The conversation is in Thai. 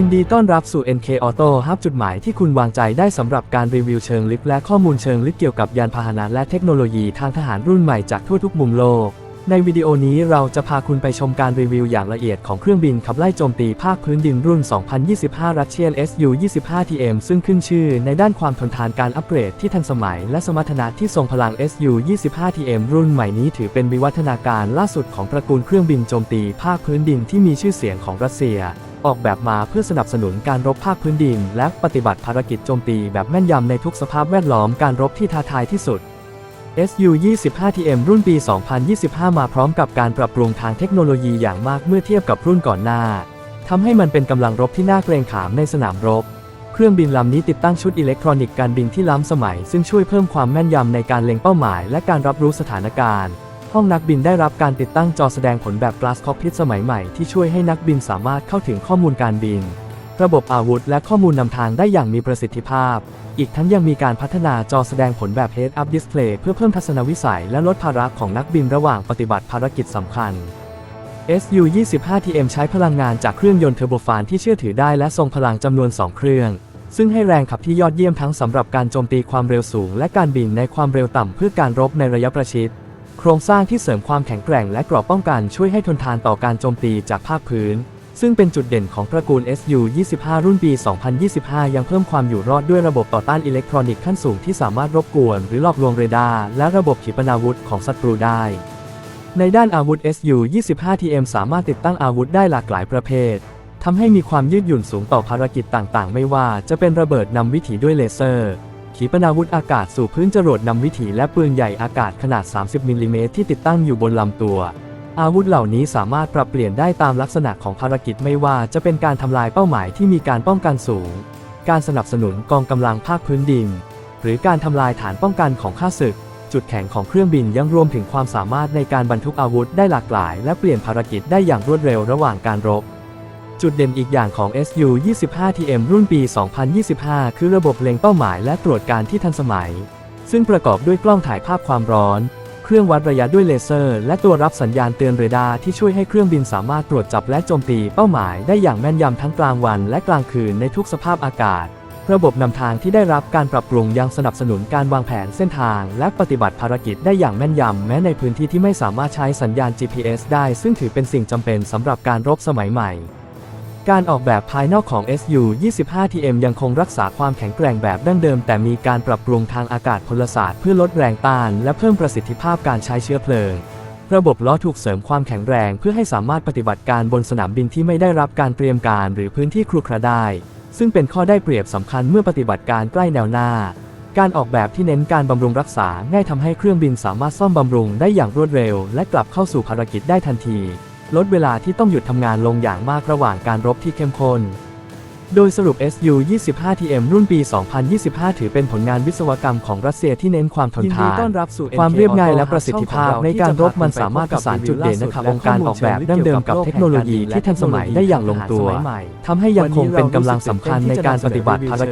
ยินดีต้อนรับสู่ NK Auto Hub จุดหมายที่คุณวางใจได้สำหรับการรีวิวเชิงลึกและข้อมูลเชิงลึกเกี่ยวกับยานพาหนะและเทคโนโลยีทางทหารรุ่นใหม่จากทั่วทุกมุมโลก ในวิดีโอนี้เราจะพาคุณไปชมการรีวิวอย่างละเอียดของเครื่องบินขับไล่โจมตีภาคพื้นดินรุ่น 2025 Russian Su-25TM ซึ่งขึ้นชื่อในด้านความทนทานการอัปเกรดที่ทันสมัย และสมรรถนะที่ทรงพลัง Su-25TM รุ่นใหม่นี้ถือเป็นวิวัฒนาการล่าสุดของตระกูลเครื่องบินโจมตีภาคพื้นดินที่มีชื่อเสียงของรัสเซีย ออกแบบมาเพื่อสนับสนุนการรบภาคพื้นดิน และปฏิบัติภารกิจโจมตีแบบแม่นยำในทุกสภาพแวดล้อมการรบที่ท้าทายที่สุด Su-25TM รุ่นปี 2025 มาพร้อมกับการปรับปรุงทางเทคโนโลยีอย่างมากเมื่อเทียบกับรุ่นก่อนหน้าทำให้มันเป็นกำลังรบที่น่าเกรงขามในสนามรบ เครื่องบินลำนี้ติดตั้งชุดอิเล็กทรอนิกส์การบินที่ล้ำสมัย ซึ่งช่วยเพิ่มความแม่นยำในการเล็งเป้าหมาย และการรับรู้สถานการณ์ ห้องนักบินได้รับการติดตั้งจอแสดงผลแบบ Glass Cockpit สมัยใหม่ที่ช่วยให้นักบินสามารถเข้าถึงข้อมูลการบิน ระบบอาวุธและข้อมูลนำทางได้อย่างมีประสิทธิภาพ อีกทั้งยังมีการพัฒนาจอแสดงผลแบบ Head Up Display เพื่อเพิ่มทัศนวิสัยและลดภาระของนักบินระหว่างปฏิบัติภารกิจสำคัญ Su-25TM ใช้พลังงานจากเครื่องยนต์เทอร์โบฟานที่เชื่อถือได้และทรงพลังจำนวน 2 เครื่อง ซึ่งให้แรงขับที่ยอดเยี่ยมทั้งสำหรับการโจมตีความเร็วสูง และการบินในความเร็วต่ำเพื่อการรบในระยะประชิด โครงสร้างที่เสริมความแข็งแกร่งและกรอบป้องกันช่วยให้ทนทานต่อการโจมตีจากภาคพื้น ซึ่งเป็นจุดเด่นของตระกูล Su-25 รุ่นปี 2025 ยังเพิ่มความอยู่รอดด้วยระบบต่อต้านอิเล็กทรอนิกส์ขั้นสูงที่สามารถรบกวน หรือหลอกลวงเรดาร์และระบบขีปนาวุธของศัตรูได้ ในด้านอาวุธ Su-25TM สามารถติดตั้งอาวุธได้หลากหลายประเภททำให้มีความยืดหยุ่นสูงต่อภารกิจต่างๆ ไม่ว่าจะเป็นระเบิดนำวิถีด้วยเลเซอร์ ขีปนาวุธอากาศสู่พื้นจรวดนำวิถีและปืนใหญ่อากาศขนาด 30มิลลิเมตรที่ติดตั้งอยู่บนลำตัว อาวุธเหล่านี้สามารถปรับเปลี่ยนได้ตามลักษณะของภารกิจไม่ว่าจะเป็นการทำลายเป้าหมายที่มีการป้องกันสูง การสนับสนุนกองกำลังภาคพื้นดิน หรือการทำลายฐานป้องกันของข้าศึก จุดแข็งของเครื่องบินยังรวมถึงความสามารถในการบรรทุกอาวุธได้หลากหลาย และเปลี่ยนภารกิจได้อย่างรวดเร็วระหว่างการรบ จุดเด่นอีกอย่างของ Su-25TM รุ่นปี 2025 คือระบบเล็งเป้าหมายและตรวจการที่ทันสมัย ซึ่งประกอบด้วยกล้องถ่ายภาพความร้อน เครื่องวัดระยะด้วยเลเซอร์ และตัวรับสัญญาณเตือนเรดาร์ที่ช่วยให้เครื่องบินสามารถตรวจจับและโจมตีเป้าหมายได้อย่างแม่นยำทั้งกลางวันและกลางคืนในทุกสภาพอากาศ ระบบนำทางที่ได้รับการปรับปรุงยังสนับสนุนการวางแผนเส้นทาง และปฏิบัติภารกิจได้อย่างแม่นยำแม้ในพื้นที่ที่ไม่สามารถใช้สัญญาณ GPS ได้ ซึ่งถือเป็นสิ่งจำเป็นสำหรับการรบสมัยใหม่ การออกแบบภายนอกของ Su-25TM ยังคงรักษาความแข็งแกร่งแบบดั้งเดิม แต่มีการปรับปรุงทางอากาศพลศาสตร์เพื่อลดแรงต้านและเพิ่มประสิทธิภาพการใช้เชื้อเพลิง ระบบล้อถูกเสริมความแข็งแรงเพื่อให้สามารถปฏิบัติการบนสนามบินที่ไม่ได้รับการเตรียมการหรือพื้นที่ครุขระได้ ซึ่งเป็นข้อได้เปรียบสำคัญเมื่อปฏิบัติการใกล้แนวหน้า การออกแบบที่เน้นการบำรุงรักษาง่ายทำให้เครื่องบินสามารถซ่อมบำรุงได้อย่างรวดเร็ว และกลับเข้าสู่ภารกิจได้ทันที ลดเวลาที่ต้องหยุดทำงานลงอย่างมากระหว่างการรบที่เข้มข้น โดยสรุป Su-25TM รุ่นปี 2025 ถือเป็นผลงานวิศวกรรมของรัสเซียที่เน้นความทนยินดีทานต้อนรับสู่ความ NK เรียบง่าย Auto และประสิทธิภาพในการรบมันสามารถประสานจุดเด่นนะครับองค์การออกแบบดั้งเดิมกับเทคโนโลยีที่ทันสมัยได้อย่างลงตัวทำให้ยังคงเป็นกำลังสำคัญในการปฏิบัติภารกิจ